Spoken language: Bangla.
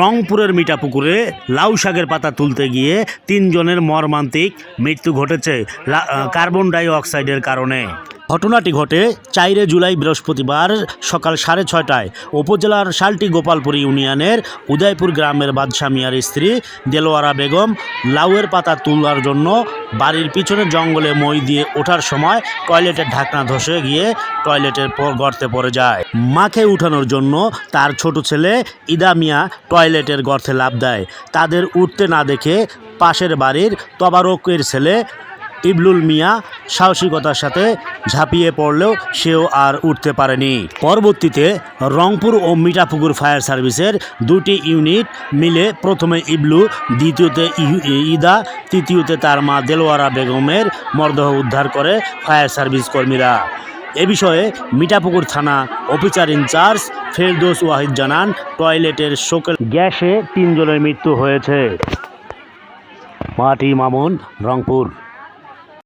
রংপুরের মিঠাপুকুরে লাউ শাকের পাতা তুলতে গিয়ে তিনজনের মর্মান্তিক মৃত্যু ঘটেছে কার্বন ডাই অক্সাইডের কারণে। ঘটনাটি ঘটে চাইরে জুলাই বৃহস্পতিবার সকাল সাড়ে ছয়টায় উপজেলার শালটি গোপালপুর ইউনিয়নের উদয়পুর গ্রামের বাদশা মিয়ার স্ত্রী দেলোয়ারা বেগম লাউয়ের পাতা তোলার জন্য বাড়ির পিছনে জঙ্গলে মই দিয়ে ওঠার সময় টয়লেটের ঢাকনা ধসে গিয়ে টয়লেটের গর্তে পড়ে যায়। মাকে উঠানোর জন্য তার ছোট ছেলে ইদা মিয়া টয়লেটের গর্তে লাফ দেয়। তাদের উঠতে না দেখে পাশের বাড়ির তবারকের ছেলে ইবলুল মিয়া সাহসিকতার সাথে ঝাঁপিয়ে পড়লেও সেও আর উঠতে পারেনি। পরবর্তীতে রংপুর ও মিঠাপুকুর ফায়ার সার্ভিসের দুটি ইউনিট মিলে প্রথমে ইবলু, দ্বিতীয়তে ইদা, তৃতীয়তে তার মা দেলোয়ারা বেগমের মরদেহ উদ্ধার করে ফায়ার সার্ভিস কর্মীরা। এ বিষয়ে মিঠাপুকুর থানা অফিসার ইনচার্জ ফেরদোস ওয়াহিদ জানান, টয়লেটের শোকের গ্যাসে তিনজনের মৃত্যু হয়েছে। মাটি মামুন, রংপুর।